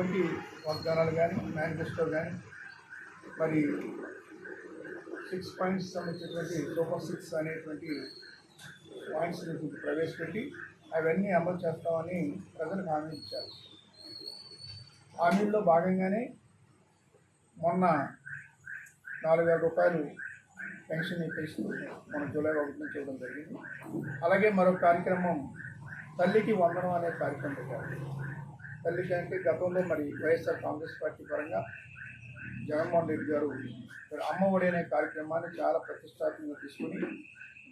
చేసినటువంటి వాగ్దానాలు కానీ మేనిఫెస్టో కానీ మరి సిక్స్ పాయింట్స్ సంబంధించినటువంటి సూపర్ సిక్స్ అనేటువంటి పాయింట్స్ ప్రవేశపెట్టి అవన్నీ అమలు చేస్తామని ప్రజలకు హామీ ఇచ్చారు. హామీల్లో భాగంగానే మొన్న నాలుగు వేల రూపాయలు పెన్షన్ ఇప్పిస్తూ మన జూలై ఒకటి నుంచి ఇవ్వడం జరిగింది. అలాగే మరొక కార్యక్రమం తల్లికి వందనం అనే కార్యక్రమం పెట్టారు. తల్లికి అంటే గతంలో మరి వైఎస్ఆర్ కాంగ్రెస్ పార్టీ పరంగా జగన్మోహన్ రెడ్డి గారు మరి అమ్మ ఒడి అనే కార్యక్రమాన్ని చాలా ప్రతిష్టాత్మకంగా తీసుకుని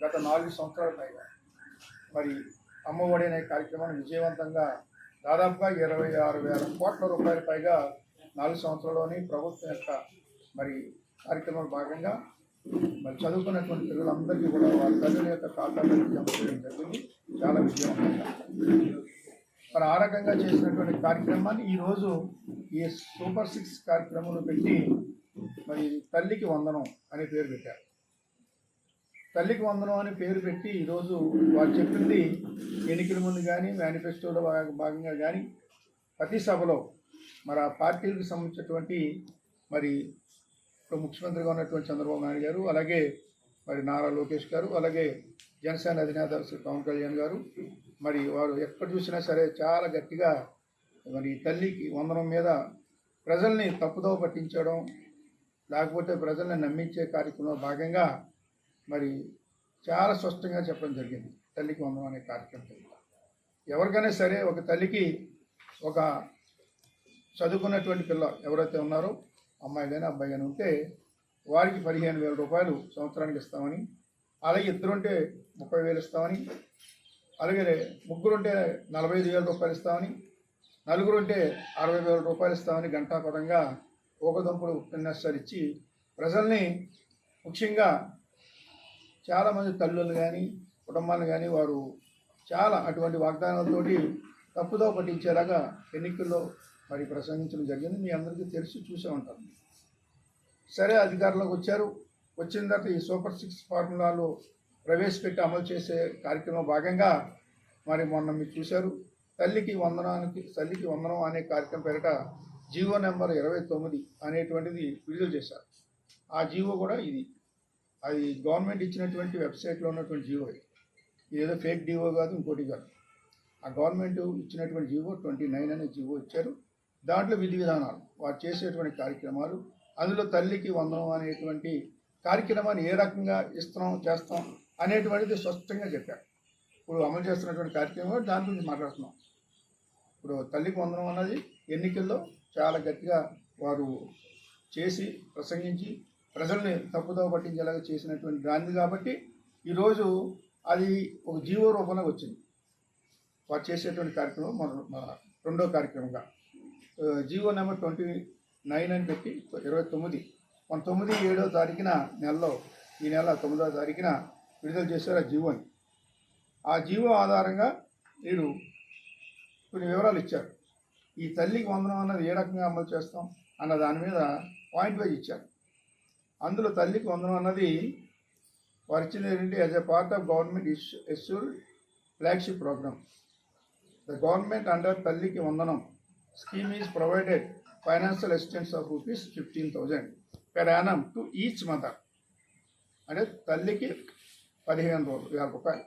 గత నాలుగు సంవత్సరాల పైగా మరి అమ్మ ఒడి అనే కార్యక్రమాన్ని విజయవంతంగా దాదాపుగా ఇరవై ఆరు వేల కోట్ల రూపాయల పైగా నాలుగు సంవత్సరాల్లోని ప్రభుత్వం యొక్క మరి కార్యక్రమంలో భాగంగా మరి చదువుకున్నటువంటి పిల్లలందరికీ కూడా వారి తల్లుల యొక్క ఖాతాలో జమ చేయడం జరిగింది. చాలా విజయవంతంగా. మరి ఆ రకంగా చేసినటువంటి కార్యక్రమాన్ని ఈరోజు ఈ సూపర్ సిక్స్ కార్యక్రమంలో పెట్టి మరి తల్లికి వందనం అనే పేరు పెట్టారు. తల్లికి వందనం అని పేరు పెట్టి ఈరోజు వారు చెప్పింది ఎన్నికల ముందు కానీ మేనిఫెస్టోలో భాగంగా కానీ ప్రతి సభలో మరి ఆ పార్టీలకు సంబంధించినటువంటి మరి ఇప్పుడు ముఖ్యమంత్రిగా ఉన్నటువంటి చంద్రబాబు నాయుడు గారు అలాగే మరి నారా లోకేష్ గారు అలాగే జనసేన అధినేత శ్రీ పవన్ కళ్యాణ్ గారు మరి వారు ఎక్కడ చూసినా సరే చాలా గట్టిగా మరి తల్లికి వందనం మీద ప్రజల్ని తప్పుదోవ పట్టించడం లేకపోతే ప్రజల్ని నమ్మించే కార్యక్రమంలో భాగంగా మరి చాలా స్పష్టంగా చెప్పడం జరిగింది తల్లికి వందనం అనే కార్యక్రమం ఎవరికైనా సరే ఒక తల్లికి ఒక చదువుకున్నటువంటి పిల్ల ఎవరైతే ఉన్నారో అమ్మాయి కానీ అబ్బాయి కానీ ఉంటే వారికి పదిహేను వేల రూపాయలు సంవత్సరానికి ఇస్తామని అలాగే ఇద్దరుంటే ముప్పై వేలు ఇస్తామని అలాగే ముగ్గురుంటే నలభై ఐదు వేల రూపాయలు ఇస్తామని నలుగురుంటే అరవై వేల రూపాయలు ఇస్తామని గంటాపదంగా ఊకదంపుడు ఉపన్యాసాలు ఇచ్చి ప్రజల్ని ముఖ్యంగా చాలామంది తల్లులు కానీ కుటుంబాలు కానీ వారు చాలా అటువంటి వాగ్దానాలతోటి తప్పుదో పట్టించేలాగా ఎన్నికల్లో మరి ప్రసంగించడం జరిగింది. మీ అందరికీ తెలిసి చూసే ఉంటారు సరే అధికారంలోకి వచ్చారు. వచ్చిన తర్వాత ఈ సూపర్ సిక్స్ ఫార్ములాలో ప్రవేశపెట్టి అమలు చేసే కార్యక్రమం భాగంగా మరి మొన్న మీరు చూశారు తల్లికి వందనానికి తల్లికి వందనం అనే కార్యక్రమం పేరిట జీవో నెంబర్ ఇరవై తొమ్మిది అనేటువంటిది విడుదల చేశారు. ఆ జీవో కూడా ఇది. అది గవర్నమెంట్ ఇచ్చినటువంటి వెబ్సైట్లో ఉన్నటువంటి జీవో ఇది. ఏదో ఫేక్ డివో కాదు ఇంకోటి కాదు. ఆ గవర్నమెంట్ ఇచ్చినటువంటి జీవో ట్వంటీ నైన్ అనే జీవో ఇచ్చారు. దాంట్లో విధి విధానాలు వారు చేసేటువంటి కార్యక్రమాలు అందులో తల్లికి వందనం అనేటువంటి కార్యక్రమాన్ని ఏ రకంగా ఇస్తున్నాం చేస్తాం అనేటువంటిది స్పష్టంగా చెప్పారు. ఇప్పుడు అమలు చేస్తున్నటువంటి కార్యక్రమం దాని గురించి మాట్లాడుతున్నాం. ఇప్పుడు తల్లికి వందనం అన్నది ఎన్నికల్లో చాలా గట్టిగా వారు చేసి ప్రసంగించి ప్రజల్ని తప్పుదోవ పట్టించేలాగా చేసినటువంటి దాన్ని కాబట్టి ఈరోజు అది ఒక జీవో రూపంలో వచ్చింది. వారు చేసేటువంటి కార్యక్రమం మన మన రెండో కార్యక్రమంగా. జీవో నెంబర్ ట్వంటీ నైన్ అని పెట్టి ఇరవై తొమ్మిది. మన తొమ్మిది ఏడో తారీఖున నెలలో ఈ నెల తొమ్మిదో తారీఖున విడుదల చేశారు ఆ జీవోని ఆ జీవో ఆధారంగా నేడు కొన్ని వివరాలు ఇచ్చారు. ఈ తల్లికి వందనం అన్నది ఏ రకంగా అమలు చేస్తాం అన్న దాని మీద పాయింట్ వైజ్ ఇచ్చారు. అందులో తల్లికి వందనం అన్నది వారు as a part of government issued flagship program the government under Thalliki Vandanam scheme is provided financial assistance of rupees fifteen thousand per annum to each mother అంటే తల్లికి పదిహేను రూ- వేల రూపాయలు